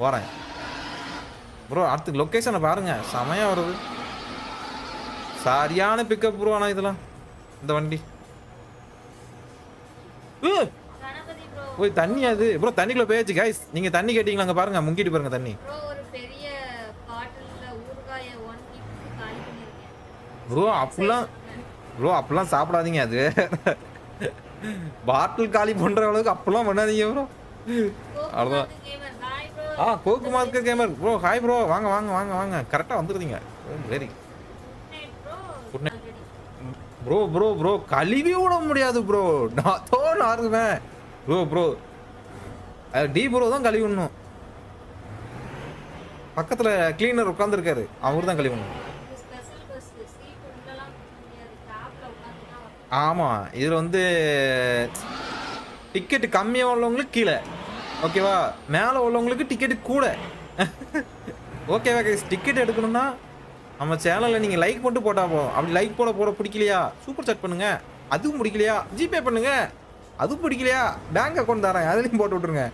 போகிறேன் ப்ரோ அடுத்து லொக்கேஷனை பாருங்க. செமையாக வருது. சரியான பிக்கப் ப்ரோ ஆனால் இதெல்லாம். இந்த வண்டி. ஓய் தண்ணி அது. ப்ரோ தண்ணிக்குள்ள போயாச்சு கைஸ் நீங்க தண்ணி கேட்டீங்களா அங்க பாருங்க. முங்கிட்டு பாருங்க தண்ணி. ப்ரோ பண்ணிருக்கேன் ப்ரோ அப்படிலாம் சாப்பிடாதீங்க அது. பாட்டில் காலி பண்ற அளவுக்கு அப்படிலாம் பண்ணாதீங்க ப்ரோ அவ்வளோதான் ஆ கோக்கு மார்க்கெட் கேமர் ப்ரோ ஹாய் ப்ரோ வாங்க வாங்க வாங்க வாங்க. கரெக்டாக வந்துருந்தீங்க very bro Good. Bro bro bro கழுவி விட முடியாது ப்ரோ நான் தோ நாருவேன் ப்ரோ ப்ரோ டி ப்ரோ தான் கழுவி விடணும். பக்கத்தில் கிளீனர் உட்காந்துருக்காரு அவர் தான் கழுவி விடணும். ஆமாம் இதில் வந்து டிக்கெட்டு கம்மியாக உள்ளவங்களுக்கு கீழே. ஓகேவா? மேலே உள்ளவங்களுக்கு டிக்கெட்டு கூட. ஓகேவா கைஸ் டிக்கெட் எடுக்கணும்னா நம்ம சேனலில் நீங்கள் லைக் மட்டும் போட்டால் போதும். அப்படி லைக் போட போட பிடிக்கலையா? சூப்பர் சாட் பண்ணுங்க. அதுவும் பிடிக்கலையா? ஜிபே பண்ணுங்க. அதுவும் பிடிக்கலையா? பேங்க் அக்கௌண்ட் தரேன். அதுலேயும் போட்டு விட்ருங்க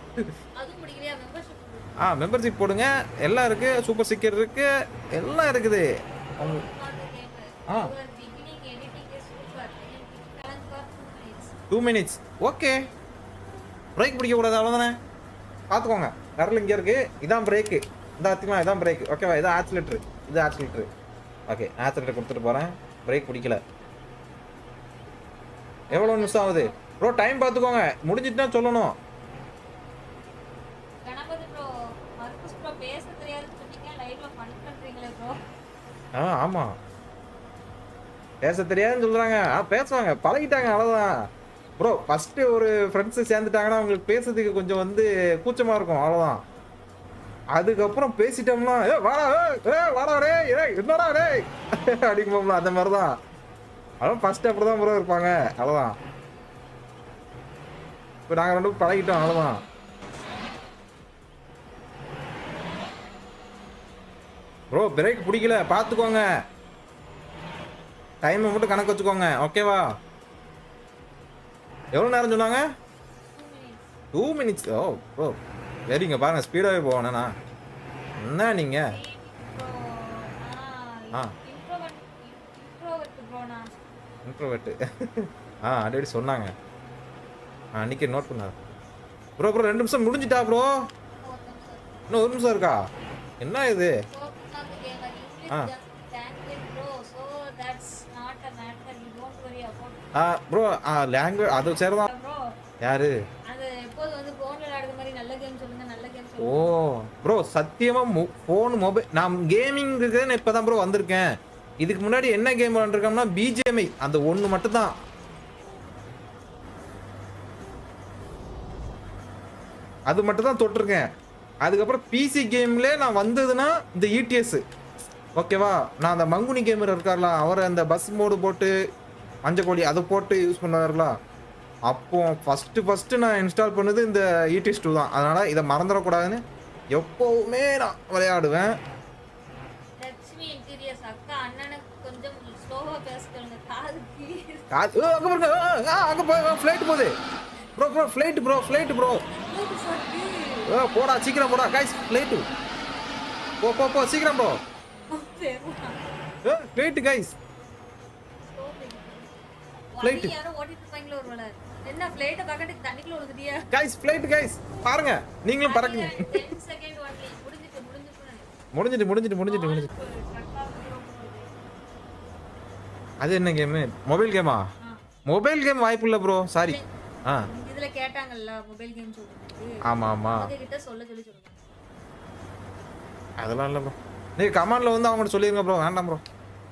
ஆ மெம்பர்ஷிப் போடுங்க. எல்லாம் இருக்குது சூப்பர் ஸ்டிக்கர் இருக்குது எல்லாம் இருக்குது. ஆ. டூ மினிட்ஸ் ஓகே பிரேக் பிடிக்கக்கூடாது. அவ்வளோதானே பார்த்துக்கோங்க விரல் இங்கே இருக்கு. இதான் பிரேக்கு இந்த ஆச்சுக்கலாம் இதான் பிரேக் ஓகேவா இதான் ஆக்சிலேட்ரு இது ஆக்சிலேட்ரு ஓகே ஆக்சிலேட்டர் கொடுத்துட்டு போகிறேன் பிரேக் பிடிக்கல. எவ்வளோ நிமிஷம் ஆகுது? ப்ரோ டைம் பார்த்துக்கோங்க முடிஞ்சிட்டுனா சொல்லணும். ஆ ஆமாம் பேச தெரியாதுன்னு சொல்கிறாங்க ஆ பேசுவாங்க. பழகிட்டாங்க அவ்வளோதான் ப்ரோ ஃபர்ஸ்ட் ஒரு ஃப்ரெண்ட்ஸு சேர்ந்துட்டாங்கன்னா அவங்களுக்கு பேசுறதுக்கு கொஞ்சம் வந்து கூச்சமா இருக்கும். அவ்வளோதான் அதுக்கப்புறம் பேசிட்டோம்னா ஏ வாடா ஏ வாடா ரே ஏ என்னடா ரே அடிக்கும்போம்ல அந்த மாதிரி தான் அதான் ஃபஸ்ட்டு அப்படி தான் ப்ரோ இருப்பாங்க. அவ்வளோதான் இப்போ நாங்கள் ரெண்டு பழகிட்டோம். அவ்வளோதான் ப்ரோ பிரேக் பிடிக்கல. பார்த்துக்கோங்க டைமை மட்டும் கணக்கு வச்சுக்கோங்க. ஓகேவா எவ்வளோ நேரம் சொன்னாங்க? டூ மினிட்ஸ் ஓ ப்ரோ சரிங்க பாருங்க ஸ்பீடாகவே போவேண்ணா என்ன நீங்கள் ஆ. இன்ட்ரோவேட்டு ஆ ஆல்ரெடி சொன்னாங்க. ஆ அன்றைக்கி நோட் பண்ணார். ப்ரோ ப்ரோ ரெண்டு நிமிஷம் முடிஞ்சிட்டா ப்ரோ இன்னும் ஒரு நிமிஷம் இருக்கா? என்ன இது? ஆ. ஆ ப்ரோ ஆ லாங்குவேஜ் அது சரிதான். யாரு? ஓ ப்ரோ சத்தியமா ஃபோன் மொபைல் நான் கேமிங்க்கு நான் இப்போ தான் ப்ரோ வந்திருக்கேன். இதுக்கு முன்னாடி என்ன கேம் விளாண்டுருக்கோம்னா பிஜிஎம்ஐ அந்த ஒன்று மட்டும்தான். அது மட்டும் தான் தொட்டிருக்கேன். அதுக்கப்புறம் பிசி கேம்ல நான் வந்ததுன்னா இந்த E இடிஎஸ் ஓகேவா நான் அந்த மங்குனி கேமர் இருக்கார்ல அவர் அந்த பஸ் மோடு போட்டு மஞ்சள் கோழி அதை போட்டு யூஸ் பண்ணார்ல அப்போ ஃபஸ்ட்டு ஃபஸ்ட்டு நான் இன்ஸ்டால் பண்ணது இந்த இடிஎஸ் டூ தான். அதனால் இதை மறந்துடக்கூடாதுன்னு எப்போவுமே நான் விளையாடுவேன். அங்க போய் ஃப்ளைட் போகுது. Bro bro flight bro flight bro. Oh போடா சீக்கிரம் போடா. கைஸ் ஃப்ளைட்டு போ போ போ சீக்கிரம் ப்ரோ பெருமா. Flight guys. Flight. வண்டி யாரோ ஓட்டிட்டு இருப்பாங்களோ ஒரு வேளை. என்ன flight அ பார்க்கறதுக்கு தண்ணிக்குள்ள விழுந்துட்டியா? கைஸ் ஃப்ளைட் கைஸ் பாருங்க. நீங்களும் பறக்குங்க. 10 second only. முடிஞ்சிட்டு. முடிஞ்சிட்டு. முடிஞ்சிட்டு முடிஞ்சிட்டு. அது என்ன கேமு மொபைல் கேமா. மொபைல் கேம் வாய்ப்பு இல்லை ப்ரோ சாரி ஆ. இதுல கேட்டாங்கல்ல மொபைல் கேம் ஆமாம் ஆமாம் அவங்க கிட்ட சொல்ல சொல்லி சொல்லுங்க. அதெல்லாம் இல்லை ப்ரோ நீ கமாண்டில் வந்து அவங்கள்ட்ட சொல்லிடுங்க ப்ரோ வேண்டாம் ப்ரோ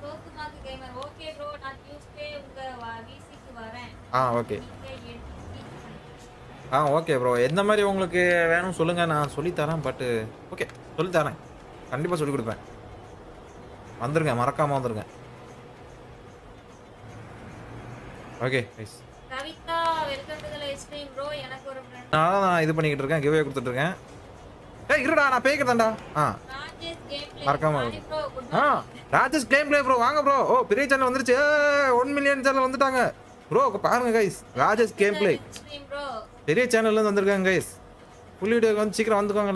கோகுமாக்கு கேமர் ஓகே ப்ரோ நான் டியூஸ்டே உங்க விசிக்கு வரேன் ஆ ஓகே. ஆ ஓகே ப்ரோ எந்த மாதிரி உங்களுக்கு வேணும் சொல்லுங்கள் நான் சொல்லித்தரேன் பட்டு ஓகே சொல்லித்தரேன் கண்டிப்பாக சொல்லிக் கொடுப்பேன். வந்துருங்க மறக்காமல் வந்துருங்க. ஓகே ரைஸ் அதனால நான் இது பண்ணிக்கிட்டு இருக்கேன் கிவ்வே கொடுத்துட்ருக்கேன் ஏய் இருடா நான் பேய்க்கிறேன்டா. ஆ. மறக்காம ஆ ராஜேஷ் கேம் ப்ளே ப்ரோ வாங்க ப்ரோ ஓ பெரிய சேனல் வந்துருச்சு. ஒன் மில்லியன் சேனல் வந்துட்டாங்க. ப்ரோ பாருங்க கைஸ் ராஜேஷ் கேம் ப்ளே பெரிய சேனல்லேருந்து வந்திருக்காங்க கைஸ் ஃபுல் வீடியோக்கு வந்து சீக்கிரம் வந்துக்கோங்க.